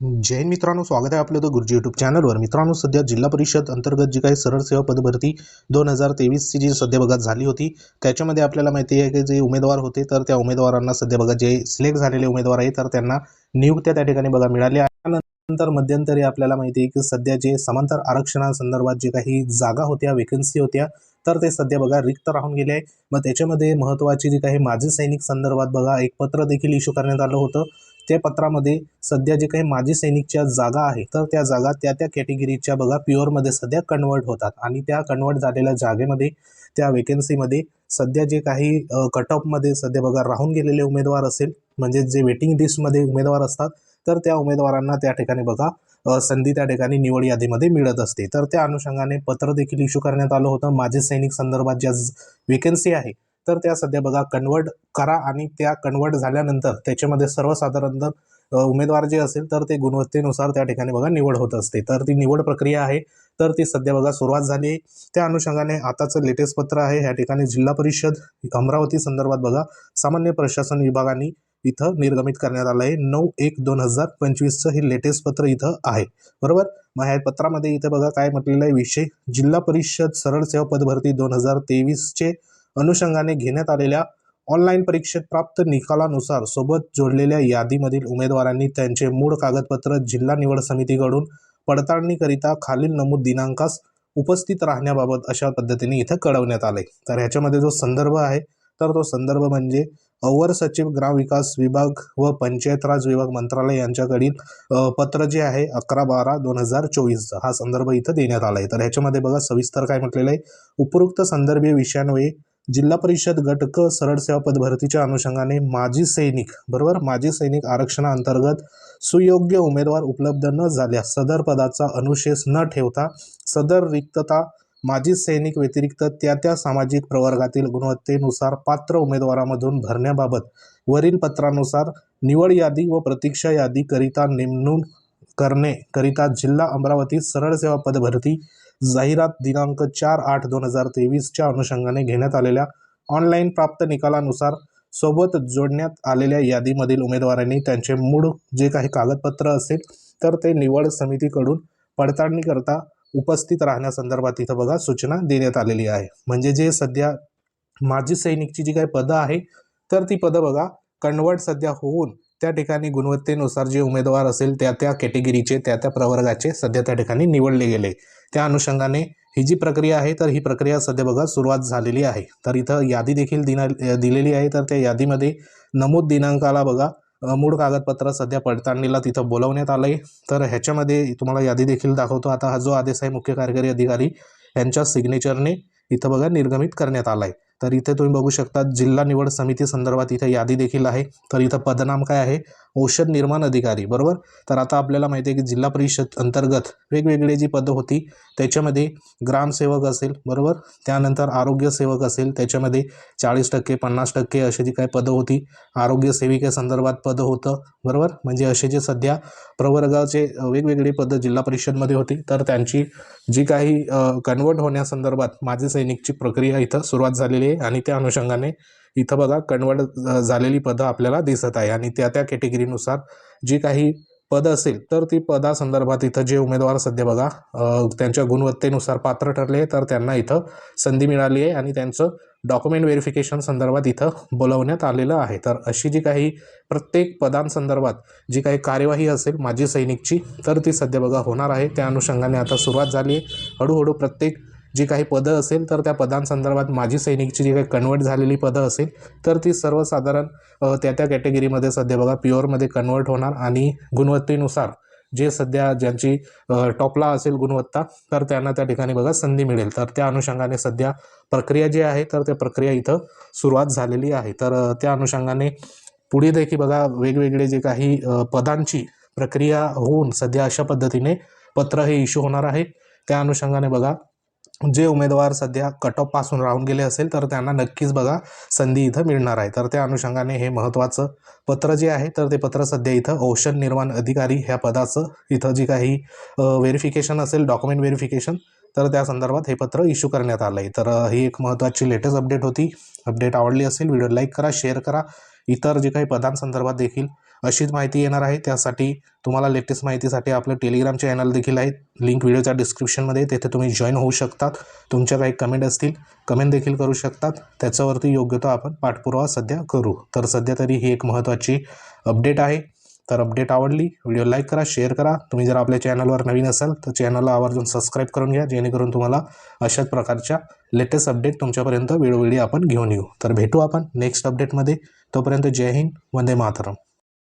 जैन मित्रांनो स्वागत आहे आपलं तर गुरुजी युट्यूब चॅनलवर मित्रांनो सध्या जिल्हा परिषद अंतर्गत जी काही सरळ सेवा पदभरती दोन हजार तेवीसची जी सध्या बघा झाली होती त्याच्यामध्ये आपल्याला माहिती आहे की जे उमेदवार होते तर त्या उमेदवारांना सध्या बघा जे सिलेक्ट झालेले उमेदवार आहे तर त्यांना नियुक्त्या त्या ठिकाणी बघा मिळाल्या. त्यानंतर मध्यंतरी आपल्याला माहिती आहे की सध्या जे समांतर आरक्षणासंदर्भात जे काही जागा होत्या वेकन्सी होत्या तर ते सध्या बघा रिक्त राहून गेले आहे. मग त्याच्यामध्ये महत्त्वाची जी काही माजी सैनिक संदर्भात बघा एक पत्र देखील इश्यू करण्यात आलं होतं. त्या पत्रामध्ये सध्या जे काही माजी सैनिकच्या जागा आहे तर त्या जागा त्या त्या कॅटेगरीच्या बघा प्युअरमध्ये सध्या कन्वर्ट होतात. आणि त्या कन्वर्ट झालेल्या जागेमध्ये त्या वेकन्सीमध्ये सध्या जे काही कट ऑफमध्ये सध्या बघा राहून गेलेले उमेदवार असेल म्हणजे जे वेटिंग लिस्टमध्ये उमेदवार असतात तर त्या उमेदवारांना त्या ठिकाणी बघा संधी त्या ठिकाणी निवड यादीमध्ये मिळत असते. तर त्या अनुषंगाने पत्र देखील इश्यू करण्यात आलं होतं. माझे सैनिक संदर्भात ज्या वेकन्सी आहे तर त्या सध्या बघा कन्वर्ट करा आणि त्या कन्वर्ट झाल्यानंतर त्याच्यामध्ये सर्वसाधारणतः उमेदवार जे असेल तर ते गुणवत्तेनुसार त्या ठिकाणी बघा निवड होत असते. तर ती निवड प्रक्रिया आहे. तर ती सध्या बघा सुरुवात झाली. आहे त्या अनुषंगाने आताचं लेटेस्ट पत्र आहे. ह्या ठिकाणी जिल्हा परिषद अमरावती संदर्भात बघा सामान्य प्रशासन विभागाने इथं निर्गमित करण्यात आलं आहे. नऊ एक दोन हजार पंचवीसचं हे लेटेस्ट पत्र इथं आहे. बरोबर? मग ह्या पत्रामध्ये इथं बघा काय म्हटलेलं आहे. विषय जिल्हा परिषद सरळ सेवा पदभरती दोन हजार तेवीसचे अनुषंगाने घेण्यात आलेल्या ऑनलाईन परीक्षेत प्राप्त निकालानुसार सोबत जोडलेल्या यादीमधील उमेदवारांनी त्यांचे मूळ कागदपत्र जिल्हा निवड समितीकडून पडताळणीकरिता खालील नमूद दिनांकास उपस्थित राहण्याबाबत अशा पद्धतीने इथं कळवण्यात आले. तर ह्याच्यामध्ये जो संदर्भ आहे तर तो संदर्भ म्हणजे अवर सचिव ग्रामविकास विभाग व पंचायत राज विभाग मंत्रालय यांच्याकडील पत्र जे आहे अकरा बारा दोन हजार चोवीसचा हा संदर्भ इथं देण्यात आला आहे तर ह्याच्यामध्ये बघा सविस्तर काय म्हटलेलं आहे. उपरोक्त संदर्भीय विषयांवे जिल्हा परिषद गट क सरळ सेवा पद भरतीच्या अनुषंगाने माजी सैनिक बरोबर? माजी सैनिक आरक्षणाअंतर्गत सुयोग्य उमेदवार उपलब्ध न झाल्यास सदर पदाचा अनुशेष न ठेवता सदर रिक्तता माजी सैनिक व्यतिरिक्त त्या त्या सामाजिक प्रवर्गातील गुणवत्तेनुसार पात्र उमेदवारामधून भरण्याबाबत वरील पत्रानुसार निवड यादी व प्रतीक्षा यादी करिता नेमणूक करणे करिता जिल्हा अमरावती सरळ सेवा पदभरती जाहिरात दिनांक चार आठ दोन हजार तेवीसच्या अनुषंगाने घेण्यात आलेल्या ऑनलाईन प्राप्त निकालानुसार सोबत जोडण्यात आलेल्या यादीमधील उमेदवारांनी त्यांचे मूळ जे काही कागदपत्र असेल तर ते निवड समितीकडून पडताळणीकरता उपस्थित राहण्यासंदर्भात इथं बघा सूचना देण्यात आलेली आहे. म्हणजे जे सध्या माजी सैनिकची जी काही पदं आहे तर ती पदं बघा कन्वर्ट सध्या होऊन त्या ठिकाणी गुणवत्तेनुसार जे उमेदवार असेल त्या त्या कॅटेगरीचे त्या त्या प्रवर्गाचे सध्या त्या ठिकाणी निवडले गेले. त्या अनुषंगाने ही जी प्रक्रिया आहे तर ही प्रक्रिया सध्या बघा सुरुवात झालेली आहे. तर इथं यादी देखील दिना दिलेली आहे. तर त्या यादीमध्ये नमूद दिनांकाला बघा मूळ कागदपत्र सध्या पडताळणीला तिथं बोलवण्यात आलं आहे तर ह्याच्यामध्ये तुम्हाला यादी देखील दाखवतो. आता हा जो आदेश आहे मुख्य कार्यकारी अधिकारी यांच्या सिग्नेचरने इथं बघा निर्गमित करण्यात आला आहे तर इथे तुम्ही बघू शकता जिल्हा निवड समिती संदर्भात इथे यादी देखील आहे. तर इथं पदनाम काय आहे? औषध निर्माण अधिकारी बरोबर? तर आता आपल्याला माहिती आहे की जिल्हा परिषद अंतर्गत वेगवेगळी जी पदं होती त्याच्यामध्ये ग्रामसेवक असेल बरोबर? त्यानंतर आरोग्यसेवक असेल त्याच्यामध्ये चाळीस टक्के पन्नास टक्के अशी जी काही पदं होती आरोग्य सेविकेसंदर्भात पदं होतं बरोबर? म्हणजे असे जे सध्या प्रवर्गाचे वेगवेगळी पदं जिल्हा परिषदमध्ये होती तर त्यांची जी काही कन्वर्ट होण्यासंदर्भात माझे सैनिकची प्रक्रिया इथं सुरुवात झालेली आहे आणि त्या अनुषंगाने इथं बघा कन्वर्ट झालेली पदं आपल्याला दिसत आहे. आणि त्या त्या कॅटेगरीनुसार जी काही पद असेल तर ती पदासंदर्भात इथं जे उमेदवार सध्या बघा त्यांच्या गुणवत्तेनुसार पात्र ठरले तर त्यांना इथं संधी मिळाली आहे आणि त्यांचं डॉक्युमेंट व्हेरिफिकेशन संदर्भात इथं बोलवण्यात आलेलं आहे. तर अशी जी काही प्रत्येक पदांसंदर्भात जी काही कार्यवाही असेल माजी सैनिकची तर ती सध्या बघा होणार आहे. त्या अनुषंगाने आता सुरुवात झाली आहे. हळूहळू प्रत्येक जी काही पदं असेल तर त्या पदांसंदर्भात माजी सैनिकची जी काही कन्वर्ट झालेली पदं असेल तर ती सर्वसाधारण त्या त्या कॅटेगरीमध्ये सध्या बघा प्युअरमध्ये कन्वर्ट होणार आणि गुणवत्तेनुसार जे सध्या ज्यांची टॉपला असेल गुणवत्ता तर त्यांना त्या ठिकाणी बघा संधी मिळेल. तर त्या अनुषंगाने सध्या प्रक्रिया जी आहे तर त्या प्रक्रिया इथं सुरुवात झालेली आहे. तर त्या अनुषंगाने पुढे देखील बघा वेगवेगळे जे काही पदांची प्रक्रिया होऊन सध्या अशा पद्धतीने पत्र हे इश्यू होणार आहे. त्या अनुषंगाने बघा जे उमेदवार सध्या कट ऑफपासून राहून गेले असेल तर त्यांना नक्कीच बघा संधी इथं मिळणार आहे. तर त्या अनुषंगाने हे महत्त्वाचं पत्र जे आहे तर ते पत्र सध्या इथं औषध निर्माण अधिकारी ह्या पदाचं इथं जी काही व्हेरिफिकेशन असेल डॉक्युमेंट व्हेरिफिकेशन तर त्या संदर्भात हे पत्र इश्यू करण्यात आलं आहे तर ही एक महत्त्वाची लेटेस्ट अपडेट होती. अपडेट आवडली असेल व्हिडिओ लाईक करा शेअर करा. इतर जे काही पदांसंदर्भात देखील अशीच माहिती येणार आहे. त्यासाठी तुम्हाला लेटेस्ट माहितीसाठी आपलं टेलिग्राम चॅनल देखील आहे. लिंक व्हिडिओच्या डिस्क्रिप्शनमध्ये तेथे तुम्ही जॉईन होऊ शकतात. तुमच्या काही कमेंट असतील कमेंट देखील करू शकतात. त्याच्यावरती योग्य तो आपण पाठपुरावा सध्या करू. तर सध्या तरी ही एक महत्त्वाची अपडेट आहे. तर अपडेट आवडली व्हिडिओ लाईक करा शेअर करा. तुम्ही जर आपल्या चॅनलवर नवीन असाल तर चॅनलला आवर्जून सबस्क्राईब करून घ्या जेणेकरून तुम्हाला अशाच प्रकारच्या लेटेस्ट अपडेट तुमच्यापर्यंत वेळोवेळी आपण घेऊन येऊ. तर भेटू आपण नेक्स्ट अपडेटमध्ये तोपर्यंत जय हिंद वंदे मातरम.